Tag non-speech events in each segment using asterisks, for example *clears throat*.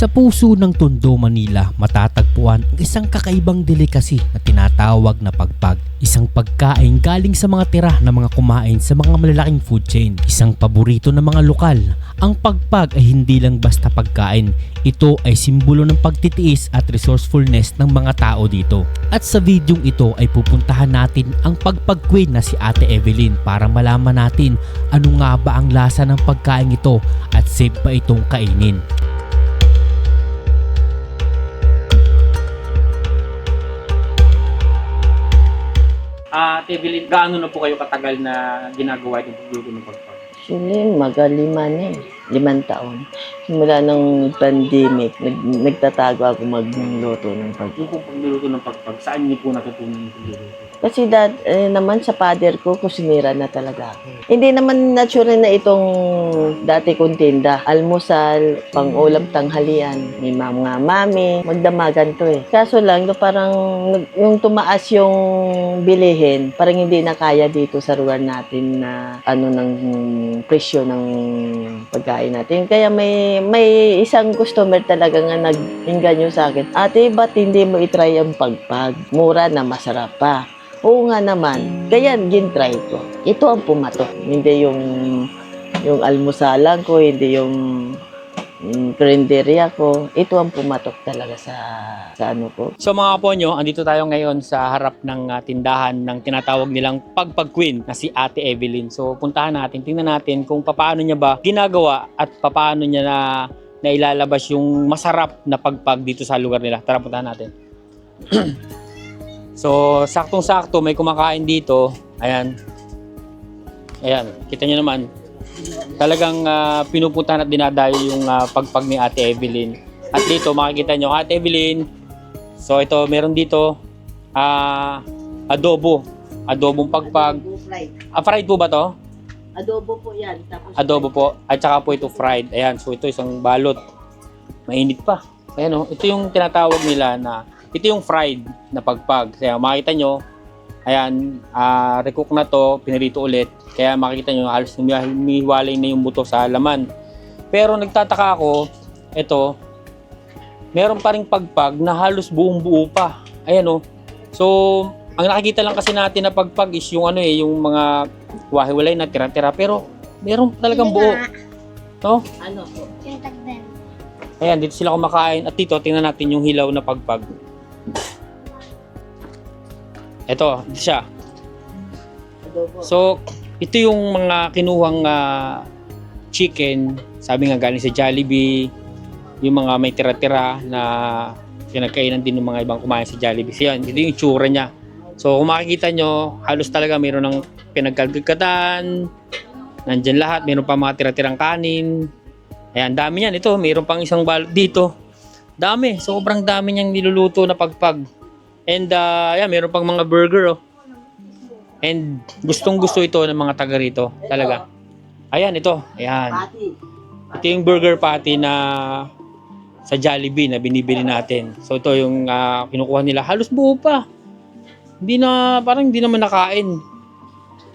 Sa puso ng Tondo, Manila, matatagpuan ang isang kakaibang delikasi na tinatawag na pagpag. Isang pagkain galing sa mga tira ng mga kumain sa mga malalaking food chain. Isang paborito ng mga lokal. Ang pagpag ay hindi lang basta pagkain. Ito ay simbolo ng pagtitiis at resourcefulness ng mga tao dito. At sa videong ito ay pupuntahan natin ang pagpag queen na si Ate Evelyn para malaman natin ano nga ba ang lasa ng pagkain ito at safe ba itong kainin. Ah, Ate Evelyn, gaano na po kayo katagal na ginagawa itong pagluluto ng pagpag? Actually, magalima na eh. Limang taon. Simula ng pandemic, nag, nagtatago ako magluto ng pag. Yung pong pagluluto ng pagpag, saan niyo po natutunan yung pagluluto? Kasi dat, eh, naman sa father ko, kusinira na talaga ako. Hindi naman natural na itong dati kong tinda. Almusal, pang-ulam tanghalian, may mga mami, magdamagan to eh. Kaso lang, no, parang yung tumaas yung bilihin, parang hindi na kaya dito sa lugar natin na ano ng presyo ng pagkain natin. Kaya may may isang customer talaga nga nag-inganyo sa akin, ate, ba't hindi mo itry ang pagpag? Mura na masarap pa. Oo nga naman. Kaya gin-try ko. Ito ang pumatok. Hindi yung yung almusalan ko, hindi yung yung karinderya ko. Ito ang pumatok talaga sa sa ano ko. So mga kapo nyo, andito tayo ngayon sa harap ng ah, tindahan ng tinatawag nilang Pagpag Queen na si Ate Evelyn. So puntahan natin, tingnan natin kung paano niya ba ginagawa at paano niya na nailalabas yung masarap na pagpag dito sa lugar nila. Tara puntahan natin. *clears throat* so saktong-sakto may kumakain dito. Ayan. Ayan, kita niyo naman. Talagang ah, pinupuntahan at dinadayo yung ah, pagpag ni Ate Evelyn. At dito makikita nyo, Ate Evelyn, So ito, meron dito ah adobo. Adobong pagpag. Ah, fried po ba to? Adobo po yan. Tapos Adobo po. At saka po ito fried. Ayan, so ito isang balot. Mainit pa. Ayan oh, ito yung tinatawag nila na ito yung fried na pagpag. Kaya makita nyo, ayan, ah recook na to, pinirito ulit. Kaya makikita nyo, halos humiwalay na yung buto sa laman. Pero nagtataka ako, ito, meron pa ring pagpag na halos buong buo pa. Ayan oh. So, ang nakikita lang kasi natin na pagpag is yung ano eh, yung mga wahiwalay na tira-tira. Pero, meron talagang buo. No? Ano po? Yung tagben. Ayan, dito sila kumakain. At dito, tingnan natin yung hilaw na pagpag. Ito, siya. So, ito yung mga kinuhang ah, chicken. Sabi nga galing sa Jollibee. Yung mga may tira-tira na pinagkainan din ng mga ibang kumain sa Jollibee. So, yan, ito yung itsura niya. So, kung makikita nyo, halos talaga mayroon ng pinagkagagatan. Nandyan lahat. Mayroon pa mga tira-tirang kanin. Ayan, dami yan. Ito, mayroon pang isang balot dito. Dami. Sobrang dami niyang niluluto na pagpag. And, uh, ayan, mayroon pang mga burger, oh. And gustong gusto ito ng mga taga rito. Talaga. Ayan, ito. Ayan. Ito yung burger patty na sa Jollibee na binibili natin. So ito yung ah, kinukuha nila. Halos buo pa. Hindi na, parang hindi naman nakain.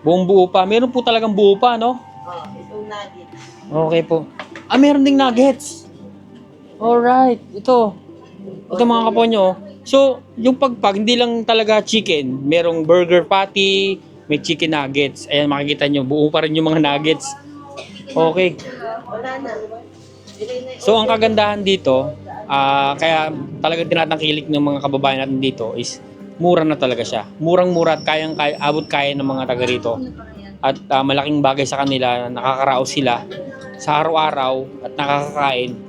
Buong buo pa. Meron po talagang buo pa, no? Oh, itong nugget. Okay po. Ah, meron ding nuggets. Alright. Ito. Ito mga kaponyo. So, yung pagpag, hindi lang talaga chicken. Merong burger patty, may chicken nuggets. Ayan, makikita nyo. Buo pa rin yung mga nuggets. Okay. So, ang kagandahan dito, ah, kaya talagang tinatangkilik ng mga kababayan natin dito is mura na talaga siya. Murang-mura at kayang kaya, abot kaya ng mga taga rito. At ah, malaking bagay sa kanila, nakakaraos sila sa araw-araw at nakakakain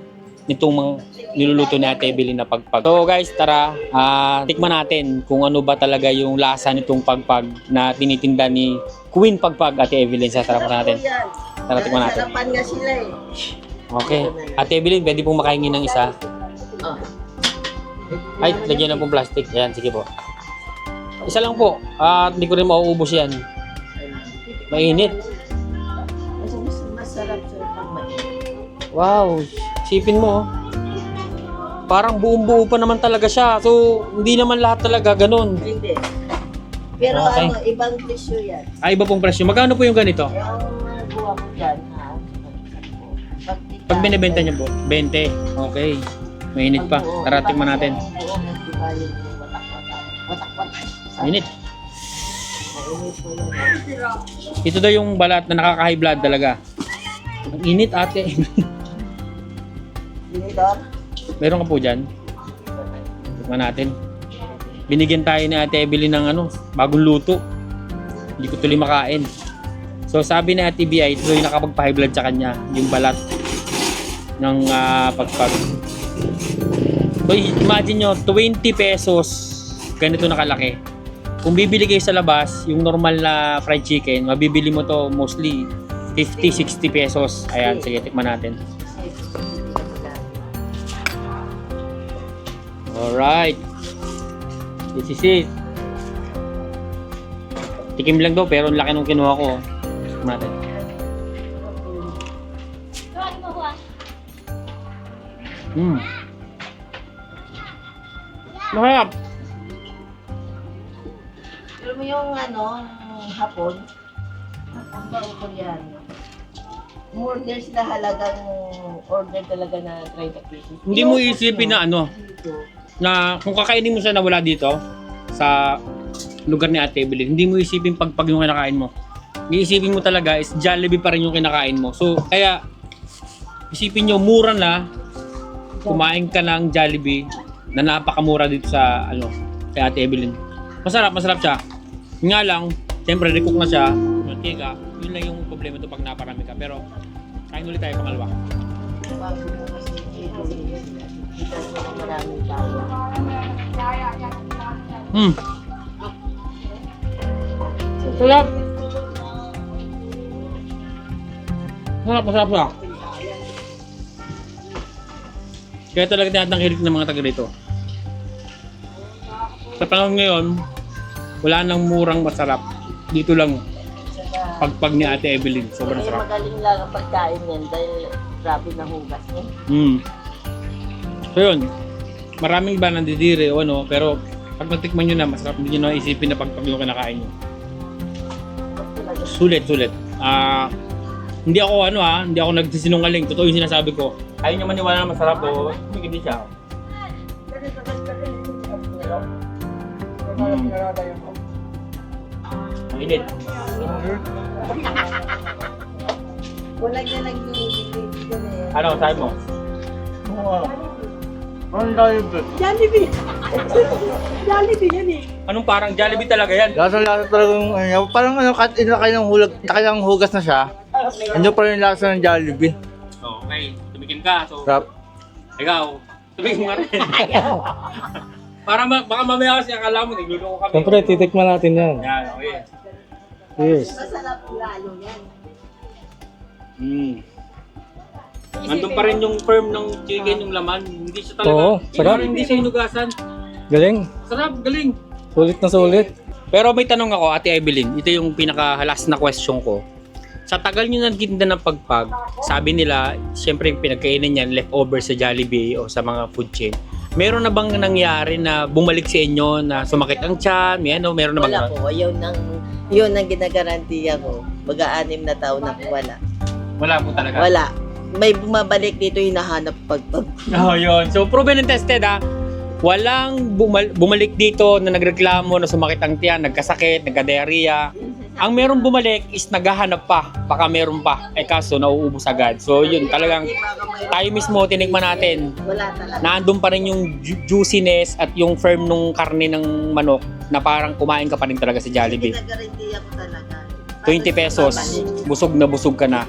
nitong mga niluluto ni Ate Evelyn na pagpag. So guys, tara, ah, tikman natin kung ano ba talaga yung lasa nitong pagpag na tinitinda ni Queen Pagpag Ate Evelyn. Sa sarap natin. Tara, tikman natin. Sarapan nga sila eh. Okay. Ate Evelyn, pwede pong makaingin ng isa. Oh. Ay, lagyan na pong plastic. Ayan, sige po. Isa lang po. At hindi ko rin mauubos yan. Mainit. Mas, mas masarap sa mainit. Wow. Sipin mo. oh. Parang buong buo pa naman talaga siya. So, hindi naman lahat talaga ganun. Hindi. Pero Okay. ano, ibang presyo yan. Ay, iba pong presyo. Magkano po yung ganito? Yung buwa ko dyan, ha? Pag, binibenta niyo po, 20. Okay. Mainit pa. Tara, tikman natin. Watak-watak. Mainit. Ito daw yung balat na nakaka-high blood talaga. Ang init ate. *laughs* Binidor? Meron ka po dyan? Tikman natin. Binigyan tayo ni Ate Evelyn ng ano, bagong luto. Hindi ko tuloy makain. So sabi ni Ate BI, yung nakapagpa-high blood sa kanya, yung balat ng ah, pagpag. So imagine nyo, 20 pesos, ganito nakalaki. Kung bibili kayo sa labas, yung normal na fried chicken, mabibili mo to mostly 50, 60 pesos. Ayan, sige, tikman natin. Alright. This is it. Tikim lang daw pero ang laki nung kinuha ko. Tignan natin. Hmm. Masarap. Alam mo yung ano, hapon? Hapon ba o koreano? More there's sila halagang order talaga na 30 pesos. Hindi mo isipin na ano. Na kung kakainin mo siya na wala dito sa lugar ni Ate Evelyn, hindi mo isipin pagpag yung kinakain mo. Iisipin mo talaga is Jollibee pa rin yung kinakain mo. So, kaya isipin nyo, mura na kumain ka ng Jollibee na napakamura dito sa ano, kay Ate Evelyn. Masarap, masarap siya. Nga lang, siyempre recook na siya, mantika, yun lang yung problema to pag naparami ka. Pero, kain ulit tayo pangalawa. Bago mo maraming tao. Hmm. Sarap. Sarap, masarap siya. Kaya talaga tinatangkilik ng mga taga rito. Sa panahon ngayon, wala nang murang masarap. Dito lang, pagpag ni Ate Evelyn. Sobrang sarap. magaling lang ang pagkain yan dahil grabe na hugas niya. Mm. So yun, maraming iba nandidire o ano, pero pag natikman nyo na, masarap hindi nyo na isipin na pagpag yung kinakain nyo. Sulit, sulit. Ah, hindi ako ano ah, hindi ako nagsisinungaling. Totoo yung sinasabi ko. Ayaw nyo maniwala na masarap o hindi siya. Mm. Ang init. Wala niya nag-iibig ko na yan. Ano, sabi mo? Jollibee. Jollibee yan eh. Anong parang Jollibee talaga yan? Lasa-lasa talaga yung ano, parang ano, kahit inakay ng hulag, kailang hugas na siya, ano pa rin yung lasa ng Jollibee. Oh, okay, tumikim ka. So, Sarap. ikaw, tumikim ka rin. Para ma- baka mamaya kasi akala mo, nagluluko kami. Siyempre, titikman natin yan. Yan, okay. Yes. Masarap lalo yan. Mm. Nandun pa rin yung firm ng chicken, yung laman. Hindi siya talaga. Oo, Hindi sarap. Hindi siya inugasan. Galing. Sarap, galing. Sulit na sulit. Pero may tanong ako, Ate Evelyn. Ito yung pinaka-last na question ko. Sa tagal nyo nagtinda ng pagpag, sabi nila, siyempre yung pinagkainan niyan, leftover sa Jollibee o sa mga food chain. Meron na bang nangyari na bumalik sa inyo na sumakit ang tiyan? May ano, meron na bang Wala po. Yun ang, yun ang ginagarantiya ko. Baga-anim na taon na po wala. Wala po talaga. Wala. May bumabalik dito hinahanap pagpag. Oh, yun. So, proven and tested ha. Walang bumal- bumalik dito na nagreklamo na sumakit ang tiyan, nagkasakit, nagka-diarrhea. Ang meron bumalik is naghahanap pa. Baka meron pa. Eh kaso, nauubos agad. So, yun. Talagang tayo mismo tinikman natin. Wala talaga. Naandun pa rin yung ju- juiciness at yung firm nung karne ng manok na parang kumain ka pa rin talaga sa Jollibee. Ginagarantiya ko talaga. 20 pesos, busog na busog ka na.